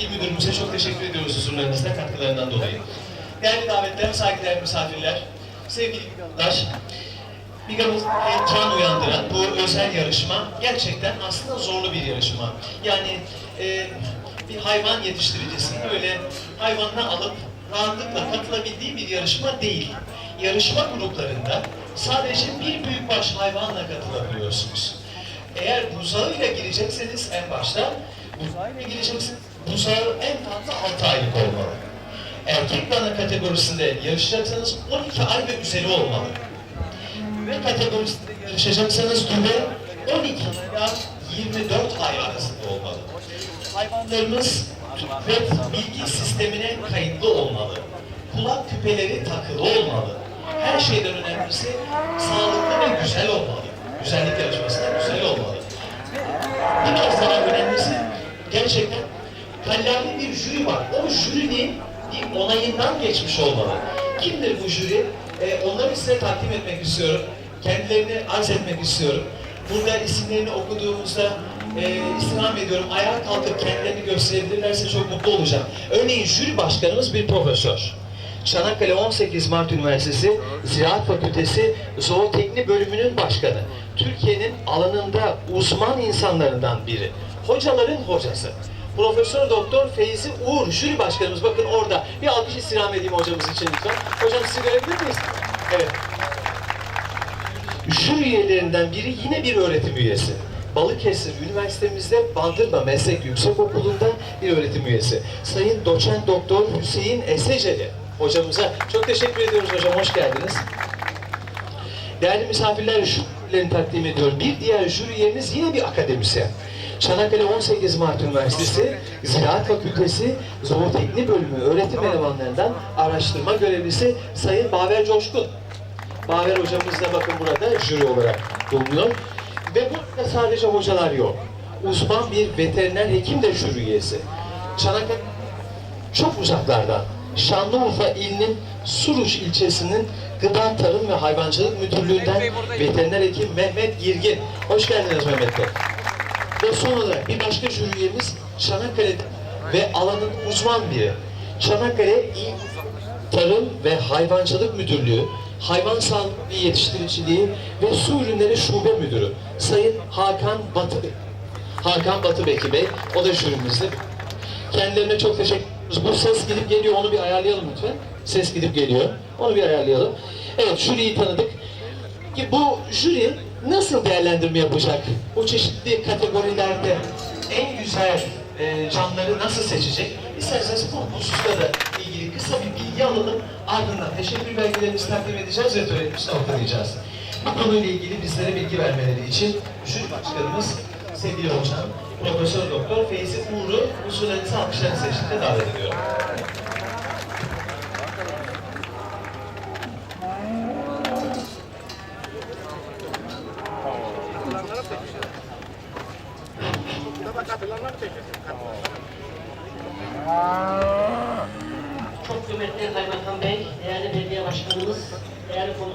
İl Müdürümüze çok teşekkür ediyoruz huzurlarınızda katkılarından dolayı. Değerli davetler, saygıdeğer misafirler, sevgili arkadaşlar, Bigamız heyecan uyandıran bu özel yarışma gerçekten aslında zorlu bir yarışma. Yani e, bir hayvan yetiştiricisinin böyle hayvanını alıp rahatlıkla katılabildiği bir yarışma değil. Yarışma gruplarında sadece bir büyükbaş hayvanla katılabiliyorsunuz. Eğer buzağıyla girecekseniz en başta buzağıyla gireceksiniz. Buzağı en fazla 6 aylık olmalı. Erkek dana kategorisinde yarışacaksanız 12 ay ve üzeri olmalı ve kategorisinde yarışacaksanız düve 12 ila 24 ay arasında olmalı. Hayvanlarımız tüpret bilgi sistemine kayıtlı olmalı. Kulak küpeleri takılı olmalı. Her şeyden önemlisi sağlıklı ve güzel olmalı. Güzellik yarışmasında güzel olmalı. Biraz daha önemlisi gerçekten kallavi bir jüri var. O jürinin bir onayından geçmiş olmalı. Kimdir bu jüri? Ee, onları size takdim etmek istiyorum. Kendilerini arz etmek istiyorum. Burada isimlerini okuduğumuzda e, istirham ediyorum. Ayağa kalkıp kendilerini gösterebilirlerse çok mutlu olacağım. Örneğin jüri başkanımız bir profesör. Çanakkale 18 Mart Üniversitesi Ziraat Fakültesi Zootekni Bölümünün başkanı. Türkiye'nin alanında uzman insanlarından biri. Hocaların hocası. Profesör Doktor Feyzi Uğur jüri başkanımız bakın orada. Bir alkış istirham edeyim hocamız için lütfen. Hocam sizi görebilir miyiz? Evet. Jüri üyelerinden biri yine bir öğretim üyesi. Balıkesir Üniversitemizde Bandırma Meslek Yüksekokulu'nda bir öğretim üyesi. Sayın Doçent Doktor Hüseyin Eseceli hocamıza çok teşekkür ediyoruz hocam. Hoş geldiniz. Değerli misafirler jürilerini takdim ediyorum. Bir diğer jüri üyemiz yine bir akademisyen. Çanakkale 18 Mart Üniversitesi Ziraat Fakültesi Zootekni Bölümü öğretim elemanlarından araştırma görevlisi Sayın Baver Coşkun. Baver hocamız da bakın burada jüri olarak bulunuyor. Ve burada sadece hocalar yok. Uzman bir veteriner hekim de jüri üyesi. Çanakkale çok uzaklardan Şanlıurfa ilinin Suruç ilçesinin Gıda Tarım ve Hayvancılık Müdürlüğü'nden veteriner hekim Mehmet Girgin. Hoş geldiniz Mehmet Bey. Ve son olarak bir başka jüri üyemiz Çanakkale ve alanın uzman biri. Çanakkale İl Tarım ve Hayvancılık Müdürlüğü, Hayvan Sağlığı ve Yetiştiriciliği ve Su Ürünleri Şube Müdürü Sayın Hakan Batı Bey. Hakan Batı Beki Bey, o da jürimizde. Kendilerine çok teşekkür ediyoruz. Bu ses gidip geliyor, onu bir ayarlayalım lütfen. Ses gidip geliyor, onu bir ayarlayalım. Evet, jüriyi tanıdık. Ki bu jüri nasıl değerlendirme yapacak? Bu çeşitli kategorilerde en güzel e, canları nasıl seçecek? İsterseniz bu hususta da ilgili kısa bir bilgi alalım. Ardından teşekkür belgelerimizi takdim edeceğiz ve törenimizi noktalayacağız. Bu konuyla ilgili bizlere bilgi vermeleri için jüri başkanımız sevgili hocam Profesör Doktor Feyzi Uğur'u huzurlarınızı alkışlarınız eşliğinde davet ediyorum.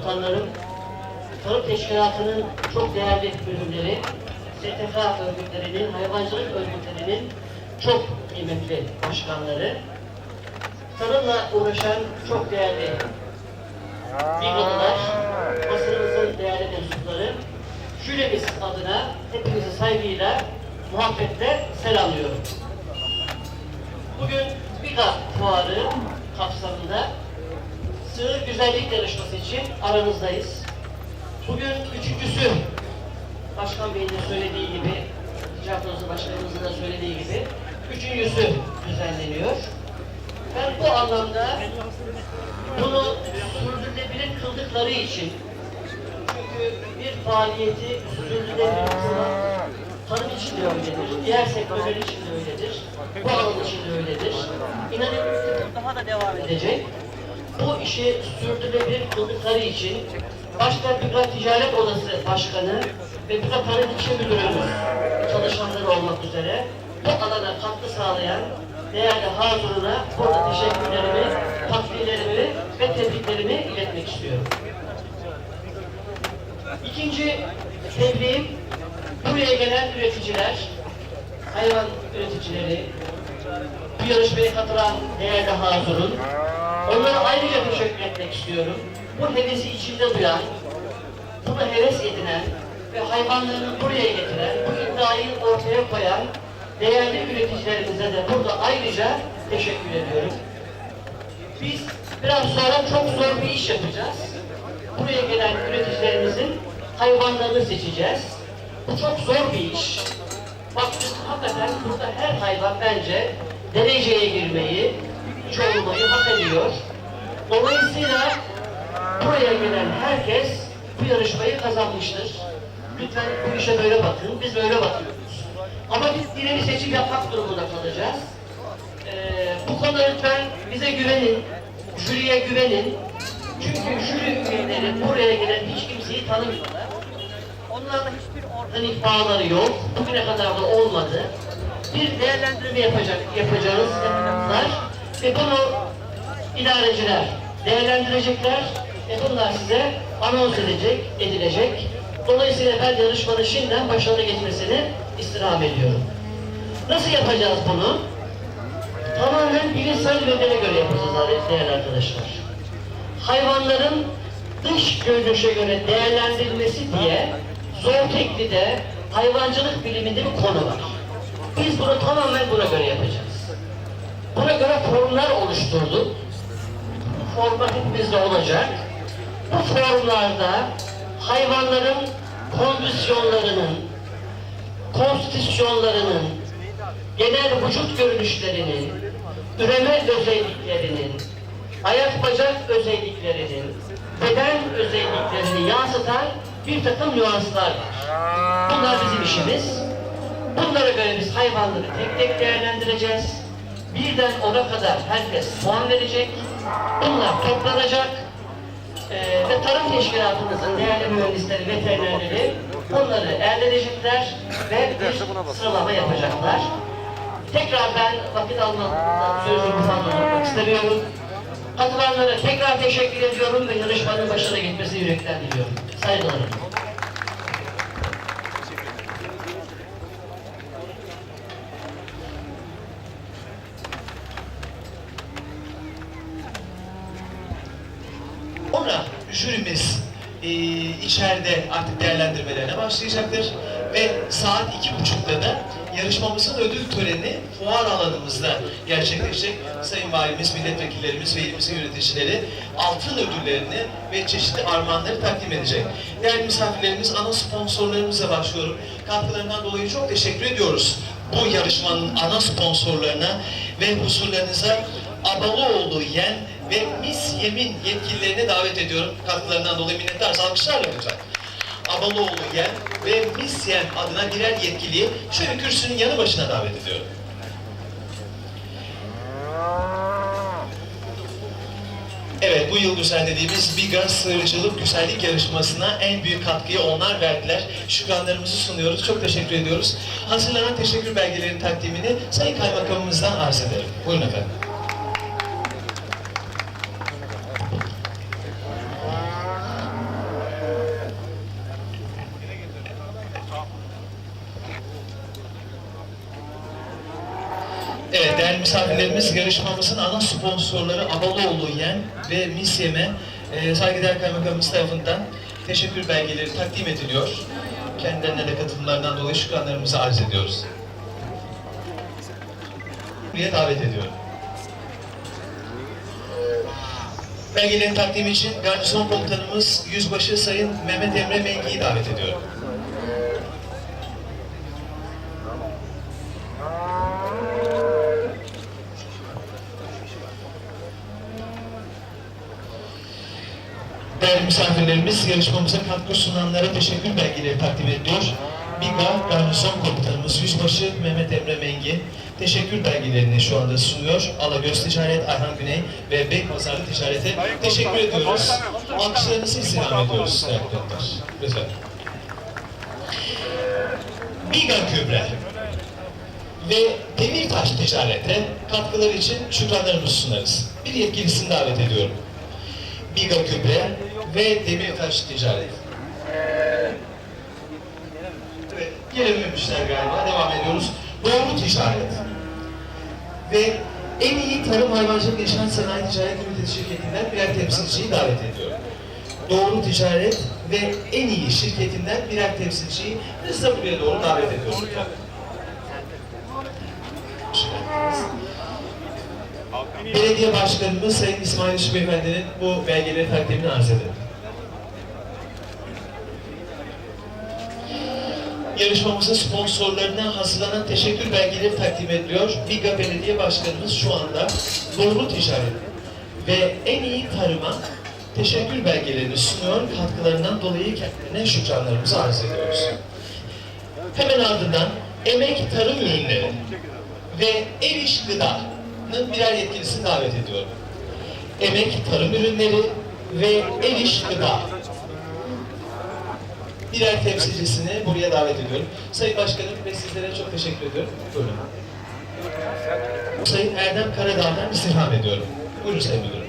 Komutanlarım, Tarım Teşkilatı'nın çok değerli bölümleri, STK örgütlerinin, hayvancılık örgütlerinin çok kıymetli başkanları, tarımla uğraşan çok değerli milyonlar, basınımızın değerli mensupları, jürimiz adına hepinizi saygıyla, muhabbetle selamlıyorum. Bugün Biga Fuarı kapsamında sığır güzellik yarışması için aranızdayız. Bugün üçüncüsü Başkan Bey'in de söylediği gibi, Ticaret Başkanımızın da söylediği gibi üçüncüsü düzenleniyor. Ben bu anlamda bunu sürdürülebilir kıldıkları için çünkü bir faaliyeti sürdürülebilir kılmak tarım için de öyledir, diğer sektörler için de öyledir, bu alan için de öyledir. İnanın daha da devam edecek. Bu işi sürdürülebilir kıldıkları için başta Bigla Ticaret Odası Başkanı ve Tarım İlçe Müdürümüz çalışanları olmak üzere bu alana katkı sağlayan değerli Hazırına burada teşekkürlerimi, takdirlerimi ve tebriklerimi iletmek istiyorum. İkinci tebliğim buraya gelen üreticiler, hayvan üreticileri, bu yarışmaya katılan değerli hazırın. Onlara ayrıca teşekkür etmek istiyorum. Bu hevesi içinde duyan, bunu heves edinen ve hayvanlarını buraya getiren, bu iddiayı ortaya koyan değerli üreticilerimize de burada ayrıca teşekkür ediyorum. Biz biraz sonra çok zor bir iş yapacağız. Buraya gelen üreticilerimizin hayvanlarını seçeceğiz. Bu çok zor bir iş. Baktık hakikaten burada her hayvan bence dereceye girmeyi, üç olmayı hak ediyor. Dolayısıyla buraya gelen herkes bu yarışmayı kazanmıştır. Lütfen bu işe böyle bakın, biz böyle bakıyoruz. Ama biz ileri seçim yapmak durumunda kalacağız. Ee, bu konuda lütfen bize güvenin, jüriye güvenin. Çünkü jüri üyeleri buraya gelen hiç kimseyi tanımıyorlar. Onlarla hiçbir organik bağları yok. Bugüne kadar da olmadı. Bir değerlendirme yapacak, yapacağız, yapacaklar. Ve bunu idareciler değerlendirecekler. Ve bunlar size anons edecek, edilecek. Dolayısıyla ben yarışmanın şimdiden başarılı geçmesini istirham ediyorum. Nasıl yapacağız bunu? Tamamen bilimsel verilere göre yapacağız değerli arkadaşlar. Hayvanların dış görünüşe göre değerlendirilmesi diye Zootechni'de hayvancılık biliminde bir konu var. Biz bunu tamamen buna göre yapacağız. Buna göre formlar oluşturduk. Formlar hepimizde olacak. Bu formlarda hayvanların kondisyonlarının, konstitüsyonlarının, genel vücut görünüşlerinin, üreme özelliklerinin, ayak bacak özelliklerinin, beden özelliklerini yansıtan bir takım nüanslar var. Bunlar bizim işimiz. Bunlara göre biz hayvanları tek tek değerlendireceğiz. Birden ona kadar herkes puan verecek. Bunlar toplanacak. Ee, ve tarım teşkilatımızın değerli mühendisleri, veterinerleri bunları elde edecekler ve bir sıralama yapacaklar. Tekrar ben vakit almadan sözümü fazla tutmak istemiyorum. Katılanlara tekrar teşekkür ediyorum ve yarışmanın başarılı gitmesi yürekten diliyorum. Saygılarım. Jürimiz e, içeride artık değerlendirmelerine başlayacaktır ve saat iki buçukta da yarışmamızın ödül töreni fuar alanımızda gerçekleşecek. Sayın Valimiz, milletvekillerimiz ve ilimizin yöneticileri altın ödüllerini ve çeşitli armağanları takdim edecek. Değerli misafirlerimiz, ana sponsorlarımıza başlıyorum. Katkılarından dolayı çok teşekkür ediyoruz. Bu yarışmanın ana sponsorlarına ve huzurlarınıza Abalıoğlu Yen ve Miss Yemin yetkililerini davet ediyorum. Katkılarından dolayı minnettarız. Alkışlarla lütfen. Abalıoğlu Yen ve Miss Yen adına birer yetkiliyi şöyle kürsünün yanı başına davet ediyorum. Evet, bu yıl düzenlediğimiz Biga Sığırcılık Güzellik Yarışması'na en büyük katkıyı onlar verdiler. Şükranlarımızı sunuyoruz, çok teşekkür ediyoruz. Hazırlanan teşekkür belgelerinin takdimini Sayın Kaymakamımızdan arz ederim. Buyurun efendim. Evet değerli misafirlerimiz yarışmamızın ana sponsorları Abaloğlu Yen ve Miss Yem'e e, saygıdeğer kaymakamımız tarafından teşekkür belgeleri takdim ediliyor. Kendilerine de katılımlarından dolayı şükranlarımızı arz ediyoruz. Buraya davet ediyorum. Belgelerin takdimi için garnizon komutanımız Yüzbaşı Sayın Mehmet Emre Mengi'yi davet ediyorum. Değerli misafirlerimiz, yarışmamıza katkı sunanlara teşekkür belgeleri takdim ediyor. BİGA Garnizon Komutanımız Yüzbaşı Mehmet Emre Mengi teşekkür belgelerini şu anda sunuyor. Alagöz Ticaret, Ayhan Güney ve Beypazarlı Ticaret'e teşekkür ediyoruz. Alkışlarınızı istirham ediyoruz değerli konuklar. Lütfen. BİGA Kübre ve Demirtaş Ticaret'e katkıları için şükranlarımızı sunarız. Bir yetkilisini davet ediyorum. Biga Kübre ve Demirtaş Ticaret. Evet, gelememişler galiba. Devam ediyoruz. Doğru Ticaret. ve en iyi tarım hayvancılık inşaat sanayi ticaret limited şirketinden birer temsilciyi davet ediyorum. Doğru Ticaret ve en iyi şirketinden birer temsilciyi hızla buraya doğru davet ediyorum. lütfen. Belediye Başkanımız Sayın İsmail Işık Beyefendi'nin bu belgeleri takdimini arz ederim. Yarışmamızın sponsorlarına hazırlanan teşekkür belgeleri takdim ediliyor. Biga Belediye Başkanımız şu anda doğru ticaret ve en iyi tarıma teşekkür belgelerini sunuyor. Katkılarından dolayı kendilerine şükranlarımızı arz ediyoruz. Hemen ardından emek tarım ürünleri ve ev iş gıdanın birer yetkilisini davet ediyorum. Emek tarım ürünleri ve ev iş gıda birer temsilcisini buraya davet ediyorum. Sayın Başkanım ve sizlere çok teşekkür ediyorum. Buyurun. Sayın Erdem Karadağ'dan istirham ediyorum. Buyurun Sayın Müdürüm.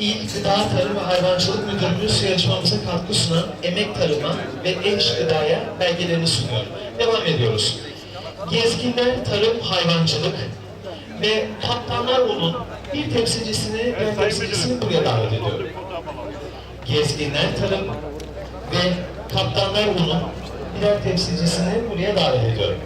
İl Gıda Tarım ve Hayvancılık Müdürümüz yarışmamıza katkı sunan Emek Tarıma ve El İş Gıda'ya belgelerini sunuyor. Devam ediyoruz. Gezginler Tarım Hayvancılık ve Kaptanlar Ulu'nun bir temsilcisini, bir temsilcisini buraya davet ediyorum. Gezginler Tarım ve Kaptanlar Ulu'nun birer temsilcisini buraya davet ediyorum.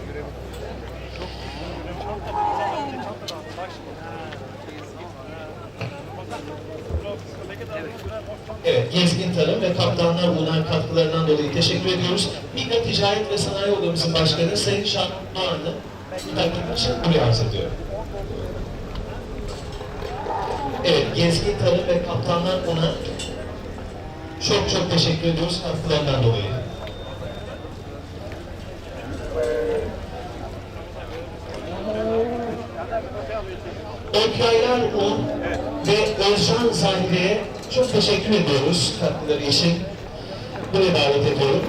Evet, Gezgin Tarım ve Kaptanlar Ulu'na katkılarından dolayı teşekkür ediyoruz. Miga Ticaret ve Sanayi Odamızın Başkanı Sayın Şah Doğan'ı takdim için buraya arz ediyorum. Evet, Gezgin Tarım ve Kaptanlar Ulu'na çok çok teşekkür ediyoruz katkılarından dolayı. Öykaylar Un ve Özcan Zahire'ye çok teşekkür ediyoruz katkıları için. Buraya davet ediyorum.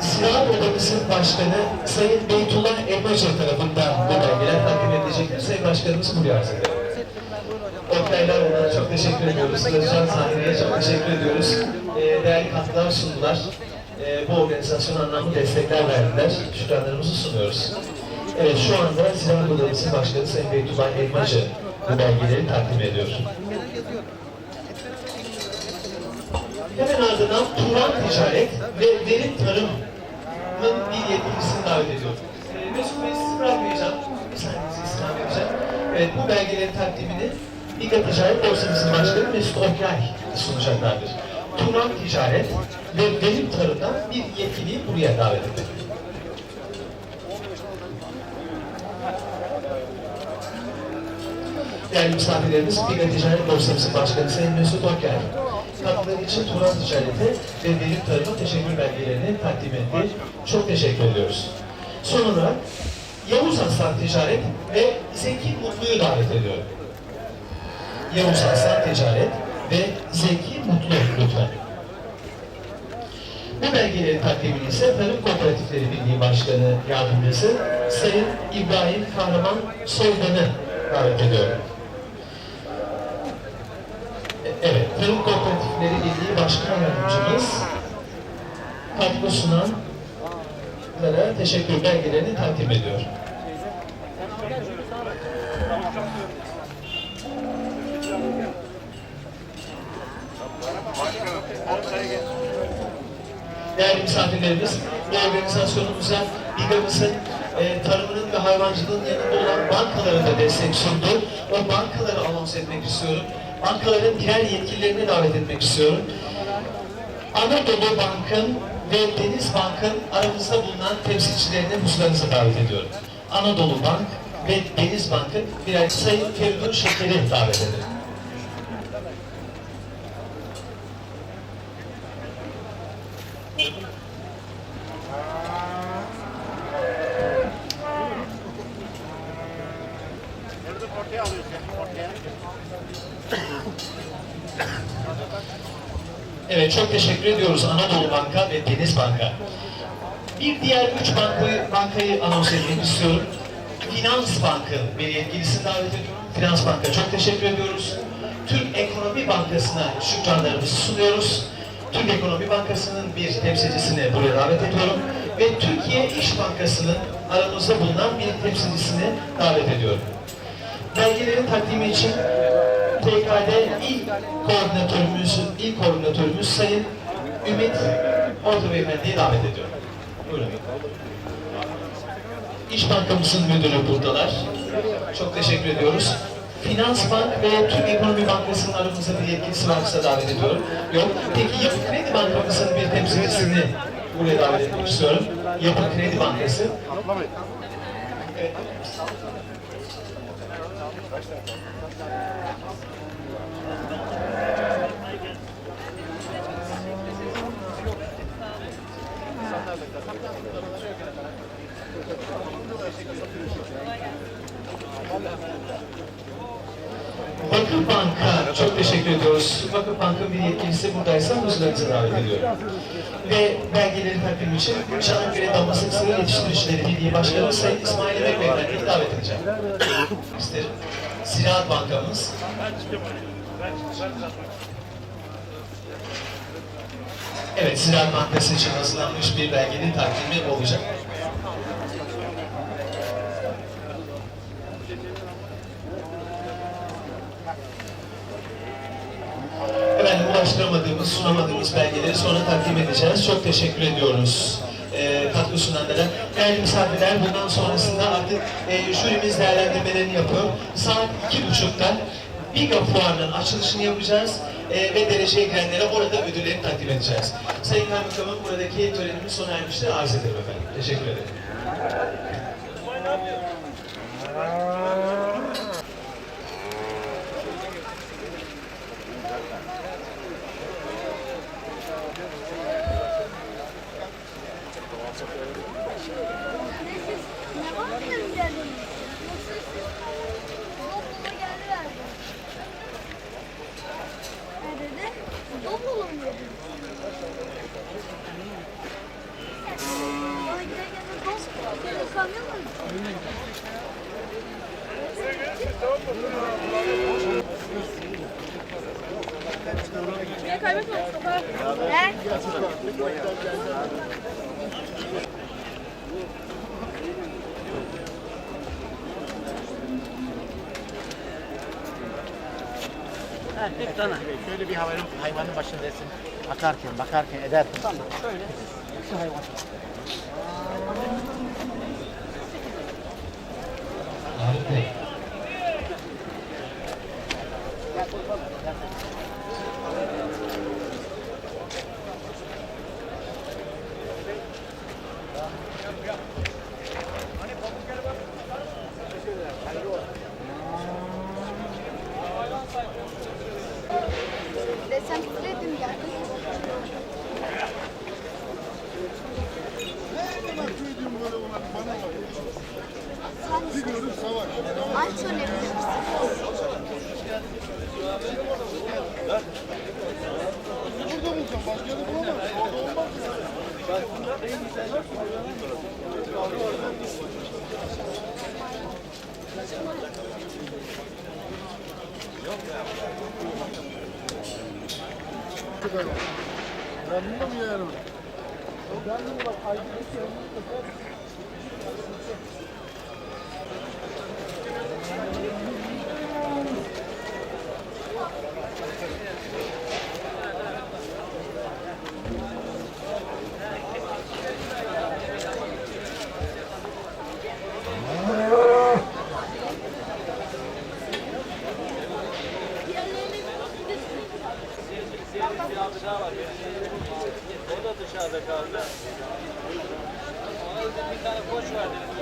Ziraat Odamızın Başkanı Sayın Beytullah Elmacı tarafından bu belgeler takdim edilecektir. Sayın Başkanımız buraya arz eder. Oktaylar On'a çok teşekkür ediyoruz. Özcan Sahire'ye çok teşekkür ediyoruz. Ee, değerli katkılar sundular. Ee, bu organizasyona anlamlı destekler verdiler. Şükranlarımızı sunuyoruz. Evet şu anda Ziraat Odamızın Başkanı Sayın Beytullah Elmacı bu belgeleri takdim ediyor. Hemen ardından Turan Ticaret ve Verim Tarım'ın bir yetkilisini davet ediyorum. Ee, Mesut Bey sizi bırakmayacağım. Bir saniye sizi istirham edeceğim. Evet bu belgelerin takdimini İGA Ticaret Borsamızın Başkanı Mesut Okyay sunacaklardır. Turan Ticaret ve Verim Tarım'dan bir yetkiliyi buraya davet ediyorum. Değerli misafirlerimiz, İGA Ticaret Borsamızın Başkanı Sayın Mesut Okyay, katkıları için Turan Ticaret'e ve Verim Tarım'a teşekkür belgelerini takdim etti. Çok teşekkür ediyoruz. Son olarak Yavuz Aslan Ticaret ve Zeki Mutlu'yu davet ediyorum. Yavuz Aslan Ticaret ve Zeki Mutlu lütfen. Bu belgelerin takdimini ise Tarım Kooperatifleri Birliği Başkanı Yardımcısı Sayın İbrahim Kahraman Soydan'ı davet ediyorum. E- Evet, Tarım Kooperatifleri Birliği Başkan Yardımcımız katkı sunanlara teşekkür belgelerini takdim ediyor. Değerli misafirlerimiz, bu organizasyonumuza BİGA'mızın e, tarımının ve hayvancılığın yanında olan bankaların da destek sundu. O bankaları anons etmek istiyorum. Bankaların diğer yetkililerini davet etmek istiyorum. Anadolu Bank'ın ve Deniz Bank'ın aramızda bulunan temsilcilerini huzurlarınıza davet ediyorum. Anadolu Bank ve Deniz Bank'ın birer Sayın Feridun Şeker'i davet ederim. Evet, çok teşekkür ediyoruz Anadolu Banka ve Deniz Banka. Bir diğer üç bankayı, bankayı anons etmek istiyorum. Finans Bank'ı bir yetkilisini davet ediyorum. Finans Bank'a çok teşekkür ediyoruz. Türk Ekonomi Bankası'na şükranlarımızı sunuyoruz. Türk Ekonomi Bankası'nın bir temsilcisini buraya davet ediyorum ve Türkiye İş Bankası'nın aramızda bulunan bir temsilcisini davet ediyorum. Belgelerin takdimi için TKD ilk koordinatörümüz, ilk koordinatörümüz Sayın Ümit Orta Beyefendi'yi davet ediyorum. Buyurun. İş Bankamızın müdürü buradalar. Çok teşekkür ediyoruz. Finans Bank ve Türk Ekonomi Bankası'nın aramızda bir yetkisi varsa davet ediyorum. Yok. Peki Yapı Kredi Bankamızın bir temsilcisini buraya davet etmek istiyorum. Yapı Kredi Bankası. Evet. Vakıf Bank'a çok teşekkür ediyoruz. Vakıf Bank'ın bir yetkilisi buradaysa huzurlarınızı davet ediyorum. Ve belgeleri takdim için Çanakkale Damlasık Sığır Yetiştiricileri Birliği Başkanı Sayın İsmail Emek Beyefendi'yi davet edeceğim. İsterim. Ziraat Bankamız. Evet, Ziraat Bankası için hazırlanmış bir belgenin takdimi olacak. Efendim ulaştıramadığımız, sunamadığımız belgeleri sonra takdim edeceğiz. Çok teşekkür ediyoruz e, katkı sunanlara. Değerli misafirler bundan sonrasında artık e, jürimiz değerlendirmelerini yapıyor. Saat iki buçukta Biga Fuarı'nın açılışını yapacağız e, ve dereceye girenlere orada ödüllerini takdim edeceğiz. Sayın Kaymakamım buradaki törenimiz sona ermiştir. Arz ederim efendim. Teşekkür ederim. Şöyle bir hayvanın, hayvanın başında resim akarken, bakarken, ederken. Tamam, şöyle. Şu hayvan. Harika. Desem Ben bunu mu yerim? Ben bunu bak aydınlık yerim. boş ver dedim.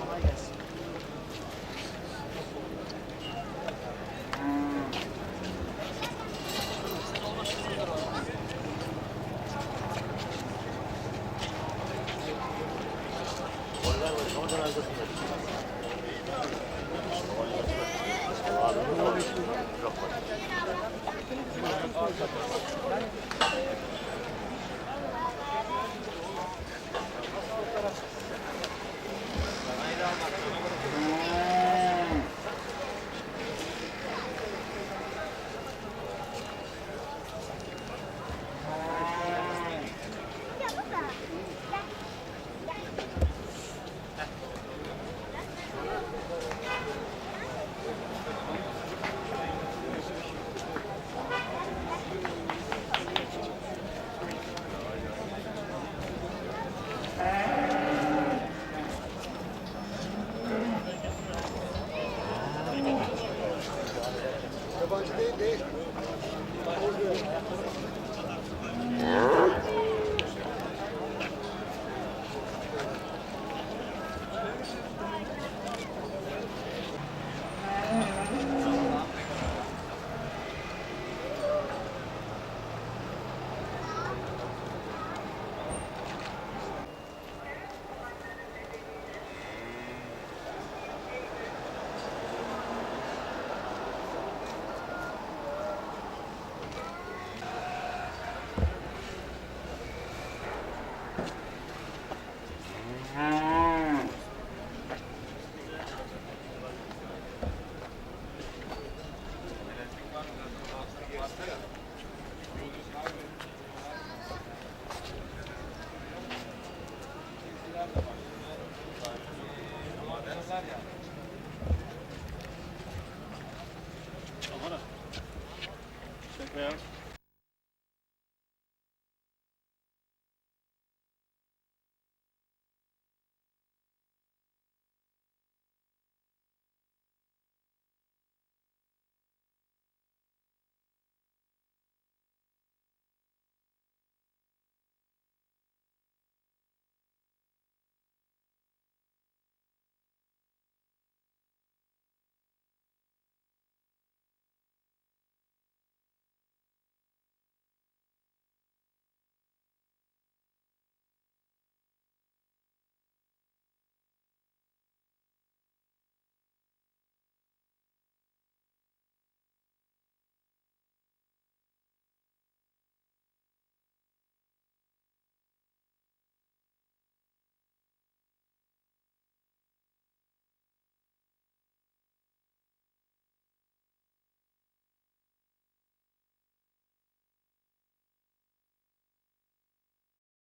Kolay gelsin.